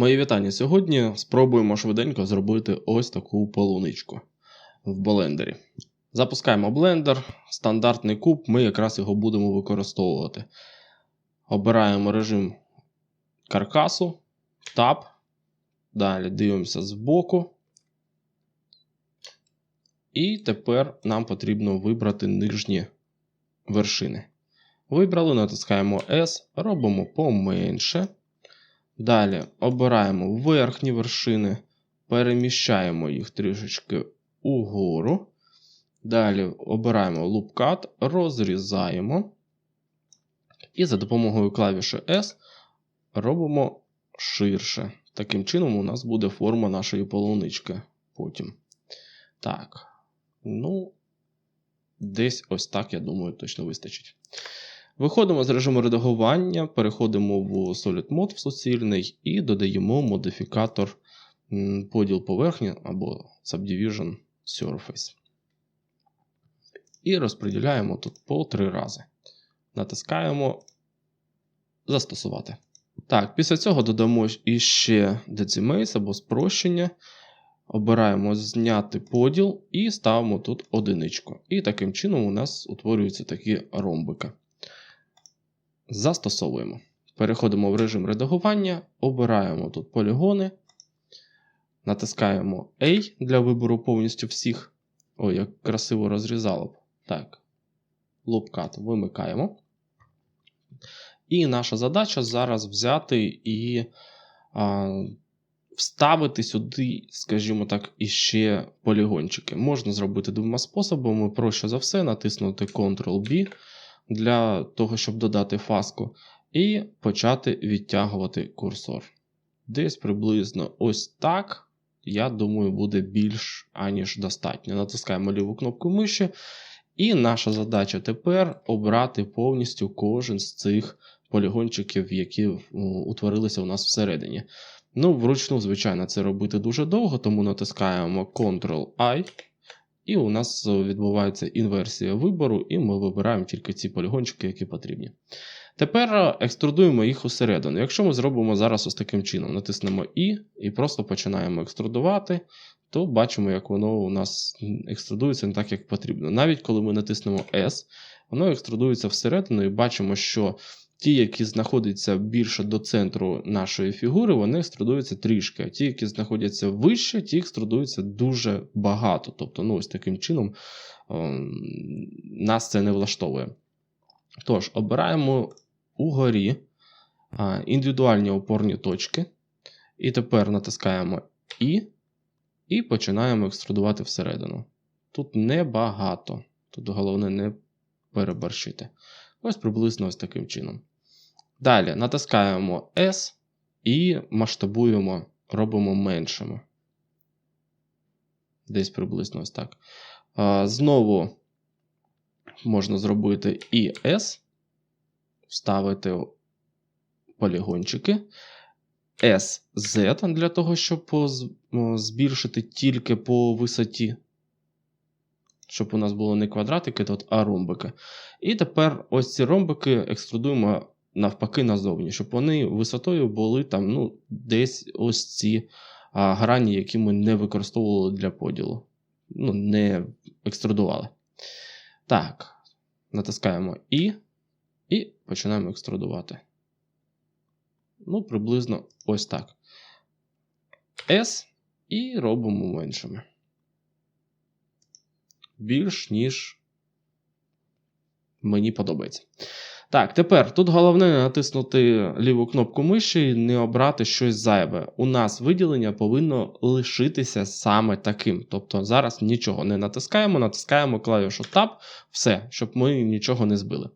Мої вітання. Сьогодні спробуємо швиденько зробити ось таку полуничку в блендері. Запускаємо блендер, стандартний куб, ми якраз його будемо використовувати. Обираємо режим каркасу, Tab. Далі дивимося збоку. І тепер нам потрібно вибрати нижні вершини. Вибрали, натискаємо S, робимо поменше. Далі обираємо верхні вершини, переміщаємо їх трішечки угору. Далі обираємо Cut, розрізаємо. І за допомогою клавіші S робимо ширше. Таким чином, у нас буде форма нашої полунички потім. Так. Ну, десь ось так, я думаю, точно вистачить. Виходимо з режиму редагування, переходимо в Solid Mode в суцільний і додаємо модифікатор поділ поверхні або Subdivision Surface. І розподіляємо тут по три рази. Натискаємо Застосувати. Так, після цього додамо іще Decimate або спрощення. Обираємо зняти поділ і ставимо тут одиничку. І таким чином у нас утворюються такі ромбики. Застосовуємо. Переходимо в режим редагування, обираємо тут полігони, натискаємо A для вибору повністю всіх. Ой, як красиво розрізало б. Так. Loop вимикаємо. І наша задача зараз взяти і а, вставити сюди, скажімо так, іще полігончики. Можна зробити двома способами. Проще за все, натиснути Ctrl-B для того, щоб додати фаску, і почати відтягувати курсор. Десь приблизно ось так. Я думаю, буде більш аніж достатньо. Натискаємо ліву кнопку миші. І наша задача тепер обрати повністю кожен з цих полігончиків, які утворилися у нас всередині. Ну, вручну, звичайно, це робити дуже довго, тому натискаємо Ctrl-I. І у нас відбувається інверсія вибору, і ми вибираємо тільки ці полігончики, які потрібні. Тепер екструдуємо їх усередину. Якщо ми зробимо зараз ось таким чином, натиснемо І і просто починаємо екструдувати, то бачимо, як воно у нас екструдується не так, як потрібно. Навіть коли ми натиснемо S, воно екструдується всередину, і бачимо, що Ті, які знаходяться більше до центру нашої фігури, вони екструдуються трішки. А ті, які знаходяться вище, ті екструдуються дуже багато. Тобто, ну, ось таким чином о, нас це не влаштовує. Тож, обираємо угорі а, індивідуальні опорні точки. І тепер натискаємо І, і починаємо екструдувати всередину. Тут небагато. Тут головне не переборщити. Ось приблизно ось таким чином. Далі натискаємо S і масштабуємо, робимо меншими. Десь приблизно ось так. Знову можна зробити і S, вставити полігончики. SZ для того, щоб збільшити тільки по висоті. Щоб у нас було не квадратики, тут, а ромбики. І тепер ось ці ромбики екструдуємо навпаки назовні, щоб вони висотою були там ну, десь ось ці а, грані, які ми не використовували для поділу. Ну, не екструдували. Так, натискаємо І і починаємо екструдувати. Ну, приблизно ось так. S і робимо меншими. Більш ніж мені подобається. Так, тепер тут головне натиснути ліву кнопку миші і не обрати щось зайве. У нас виділення повинно лишитися саме таким. Тобто зараз нічого не натискаємо, натискаємо клавішу Tab, все, щоб ми нічого не збили.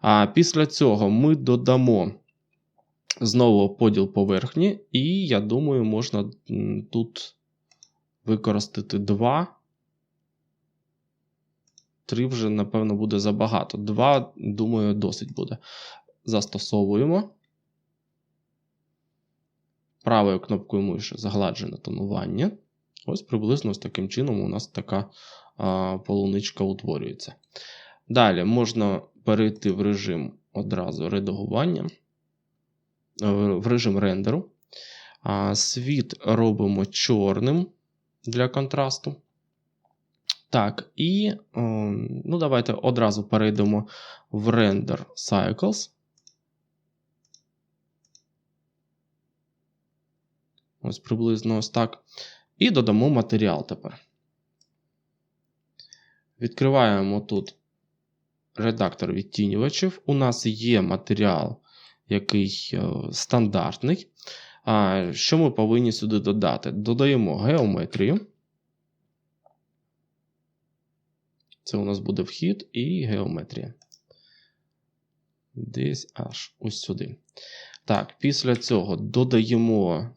А Після цього ми додамо знову поділ поверхні, і я думаю, можна тут використати два. Три вже, напевно, буде забагато. Два, думаю, досить буде. Застосовуємо. Правою кнопкою миші загладжене тонування. Ось приблизно з таким чином у нас така а, полуничка утворюється. Далі можна перейти в режим одразу редагування, в режим рендеру. А, Світ робимо чорним для контрасту. Так, і ну, давайте одразу перейдемо в Render Cycles. Ось приблизно ось так. І додамо матеріал тепер. Відкриваємо тут редактор відтінювачів. У нас є матеріал, який е, стандартний. Що ми повинні сюди додати? Додаємо геометрію. Це у нас буде вхід і геометрія. Десь аж ось сюди. Так, після цього додаємо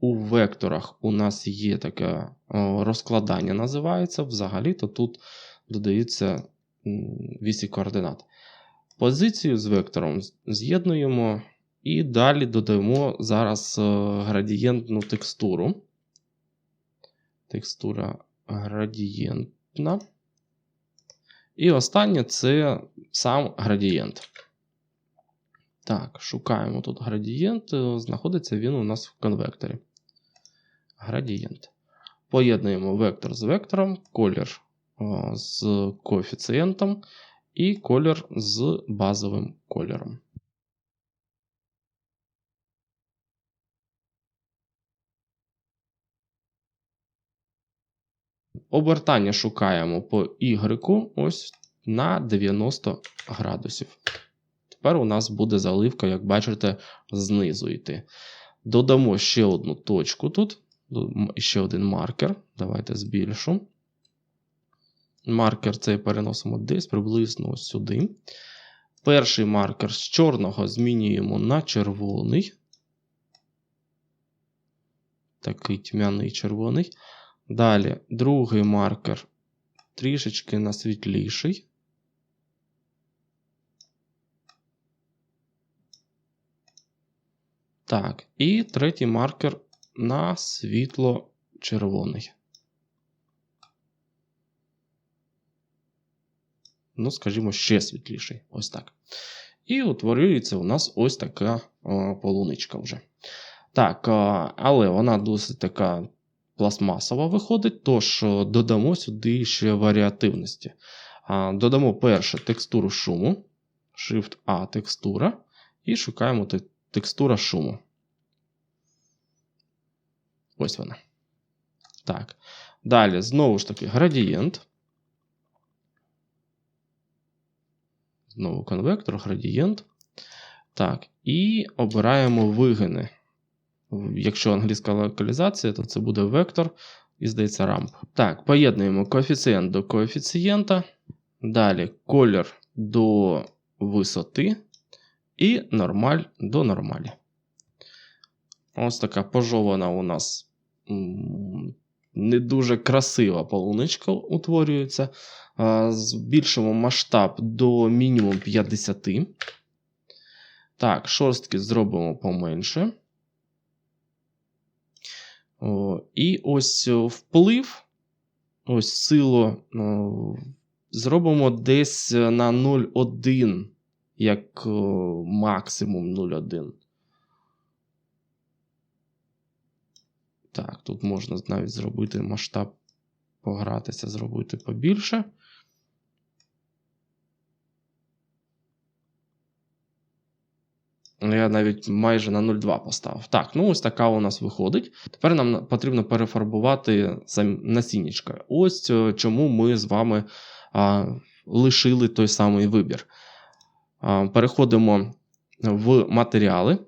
у векторах у нас є таке розкладання, називається. Взагалі-то тут додається вісі координат. Позицію з вектором з'єднуємо і далі додаємо зараз е, градієнтну текстуру. Текстура градієнтна. І останнє це сам градієнт. Так, шукаємо тут градієнт. Знаходиться він у нас в конвекторі. Градієнт. Поєднуємо вектор з вектором, колір з коефіцієнтом і колір з базовим кольором. Обертання шукаємо по Y ось на 90 градусів. Тепер у нас буде заливка, як бачите, знизу йти. Додамо ще одну точку тут, ще один маркер. Давайте збільшу. Маркер цей переносимо десь приблизно ось сюди. Перший маркер з чорного змінюємо на червоний. Такий тьмяний червоний. Далі другий маркер трішечки на світліший. Так, і третій маркер на світло-червоний. Ну, скажімо, ще світліший. Ось так. І утворюється у нас ось така о, полуничка вже. Так, але вона досить така пластмасова виходить, тож додамо сюди ще варіативності. Додамо перше текстуру шуму. Shift-A текстура. І шукаємо текстура шуму. Ось вона. Так. Далі, знову ж таки, градієнт. Знову конвектор, градієнт. Так. І обираємо вигини. Якщо англійська локалізація, то це буде вектор і здається рамп. Так, поєднуємо коефіцієнт до коефіцієнта. Далі колір до висоти. І нормаль до нормалі. Ось така пожована у нас не дуже красива полуничка утворюється. Збільшимо масштаб до мінімум 50. Так, шорстки зробимо поменше. І ось вплив, ось силу зробимо десь на 0,1 як максимум 0,1. Так, тут можна навіть зробити масштаб, погратися, зробити побільше. Я навіть майже на 0,2 поставив. Так, ну ось така у нас виходить. Тепер нам потрібно перефарбувати насіннячка. Ось е, чому ми з вами а, лишили той самий вибір. Переходимо в матеріали,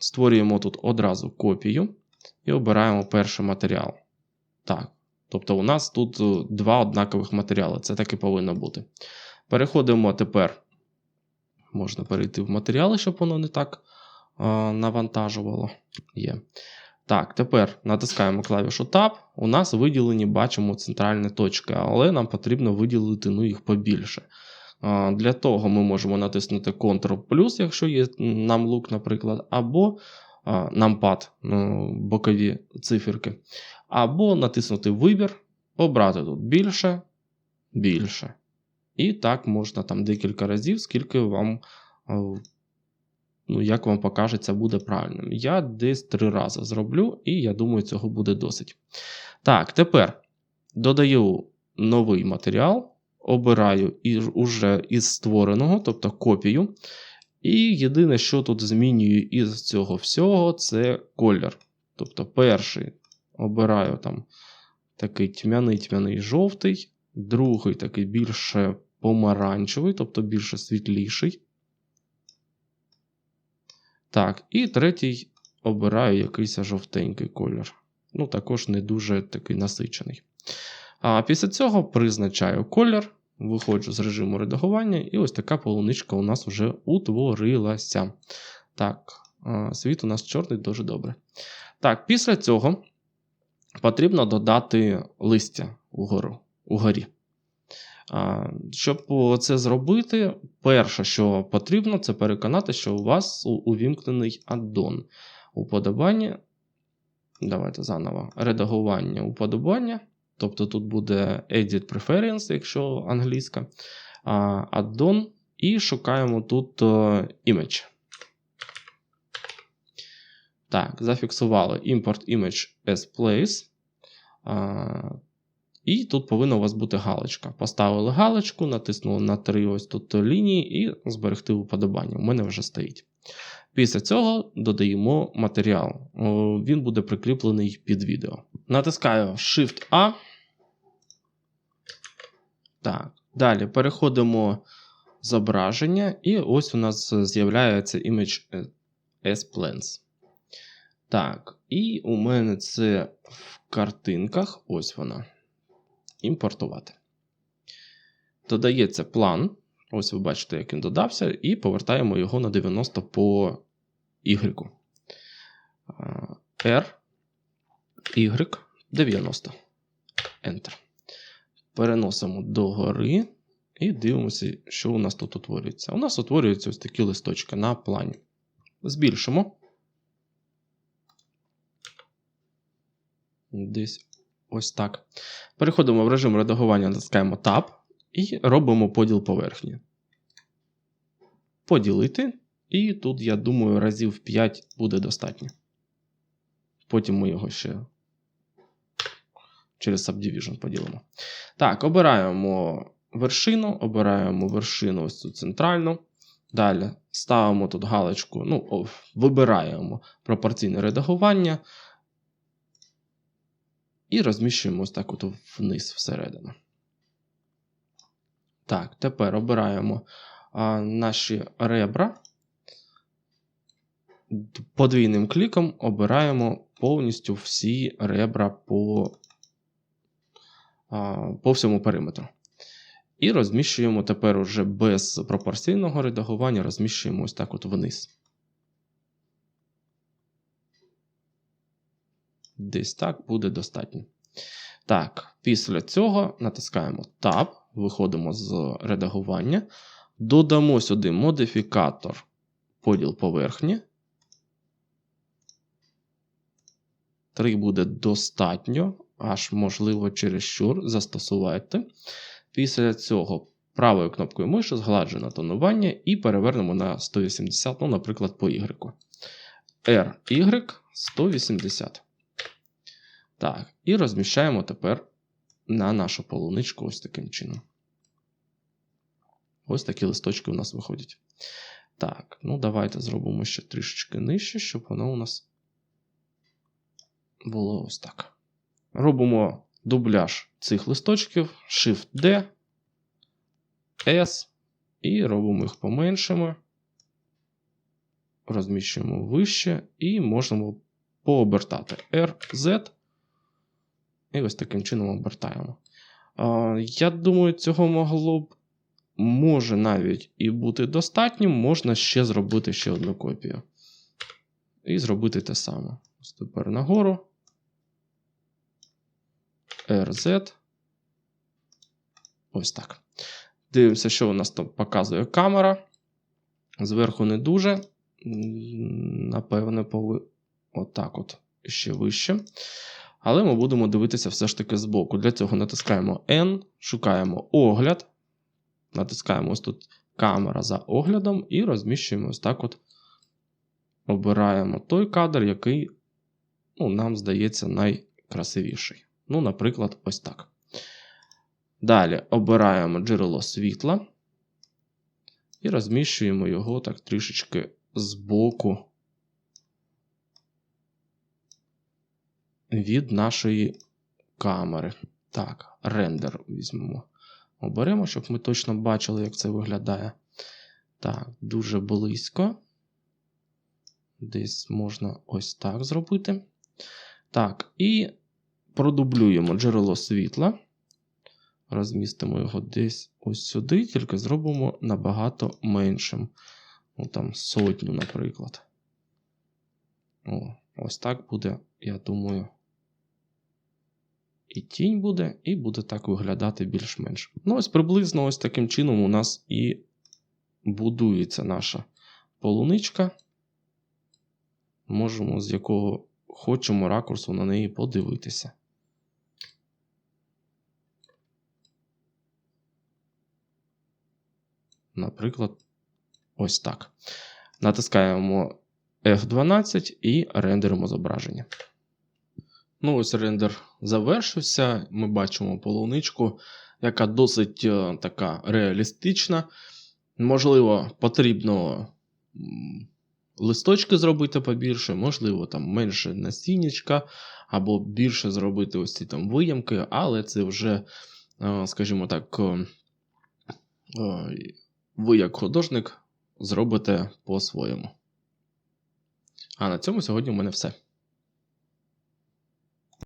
створюємо тут одразу копію і обираємо перший матеріал. Так. Тобто, у нас тут е, два однакових матеріали. Це так і повинно бути. Переходимо тепер. Можна перейти в матеріали, щоб воно не так навантажувало. Є. Так, тепер натискаємо клавішу Tab. У нас виділені, бачимо центральні точки, але нам потрібно виділити ну, їх побільше. Для того ми можемо натиснути Ctrl, якщо є нам лук, наприклад, або нампад ну, бокові циферки, або натиснути Вибір, обрати тут більше, більше. І так можна там декілька разів, скільки вам ну, як вам покажеться, буде правильним. Я десь три рази зроблю, і я думаю, цього буде досить. Так, тепер додаю новий матеріал, обираю уже із створеного, тобто копію. І єдине, що тут змінюю із цього всього, це колір. Тобто, перший обираю там такий тьмяний-тьмяний жовтий, другий такий більше помаранчевий, тобто більше світліший. Так, і третій обираю якийсь жовтенький колір. Ну, також не дуже такий насичений. А після цього призначаю колір, виходжу з режиму редагування, і ось така полуничка у нас вже утворилася. Так, світ у нас чорний дуже добре. Так, після цього потрібно додати листя угору, угорі. Щоб це зробити, перше, що потрібно, це переконати, що у вас увімкнений аддон. Уподобання. Давайте заново. Редагування уподобання. Тобто тут буде Edit Preference, якщо англійська. Add-on. І шукаємо тут Image. Так, зафіксували Import Image as Place. І тут повинна у вас бути галочка. Поставили галочку, натиснули на три ось тут лінії і зберегти уподобання. У мене вже стоїть. Після цього додаємо матеріал. Він буде прикріплений під відео. Натискаю Shift-A. Так, Далі переходимо зображення, і ось у нас з'являється Image as Plans. Так, і у мене це в картинках. Ось вона імпортувати. Додається план. Ось ви бачите, як він додався, і повертаємо його на 90 по Y. R, Y, 90. Enter. Переносимо догори і дивимося, що у нас тут утворюється. У нас утворюються ось такі листочки на плані. Збільшимо. Десь Ось так. Переходимо в режим редагування, натискаємо Tab і робимо поділ поверхні. Поділити. І тут, я думаю, разів 5 буде достатньо. Потім ми його ще через Subdivision поділимо. Так, обираємо вершину, обираємо вершину ось цю центральну. Далі ставимо тут галочку, ну, вибираємо пропорційне редагування. І розміщуємо ось так от вниз всередину. Так, тепер обираємо а, наші ребра. Подвійним кліком обираємо повністю всі ребра по, а, по всьому периметру. І розміщуємо тепер уже без пропорційного редагування, розміщуємо ось так от вниз. Десь так буде достатньо. Так, після цього натискаємо Tab, виходимо з редагування. Додамо сюди модифікатор поділ поверхні. 3 буде достатньо, аж, можливо, чересчур. Застосувати. Після цього правою кнопкою миші згладжено тонування і перевернемо на 180, ну, наприклад, по Y. RY 180. Так, і розміщаємо тепер на нашу полуничку ось таким чином. Ось такі листочки у нас виходять. Так, ну давайте зробимо ще трішечки нижче, щоб воно у нас було ось так. Робимо дубляж цих листочків, Shift-D, S, і робимо їх поменшими. Розміщуємо вище і можемо пообертати RZ. І ось таким чином обертаємо. Я думаю, цього могло б може навіть і бути достатнім, можна ще зробити ще одну копію. І зробити те саме. Ось тепер нагору. RZ. Ось так. Дивимося, що у нас там показує камера. Зверху не дуже. Напевне, пови... отак от ще вище. Але ми будемо дивитися все ж таки збоку. Для цього натискаємо N, шукаємо огляд. Натискаємо ось тут камера за оглядом і розміщуємо ось так от обираємо той кадр, який ну, нам здається найкрасивіший. Ну, наприклад, ось так. Далі обираємо джерело світла і розміщуємо його так трішечки збоку від нашої камери. Так, рендер візьмемо. Оберемо, щоб ми точно бачили, як це виглядає. Так, дуже близько. Десь можна ось так зробити. Так, і продублюємо джерело світла. Розмістимо його десь ось сюди, тільки зробимо набагато меншим. Ну, там сотню, наприклад. О, ось так буде, я думаю. І тінь буде, і буде так виглядати більш-менш. Ну, ось приблизно ось таким чином у нас і будується наша полуничка. Можемо з якого хочемо ракурсу на неї подивитися. Наприклад, ось так. Натискаємо F12 і рендеримо зображення. Ну, ось рендер завершився. Ми бачимо полуничку, яка досить е, така реалістична. Можливо, потрібно листочки зробити побільше, можливо, там менше насіннячка, або більше зробити ось ці там виямки, але це вже, е, скажімо так, е, ви як художник зробите по-своєму. А на цьому сьогодні у мене все.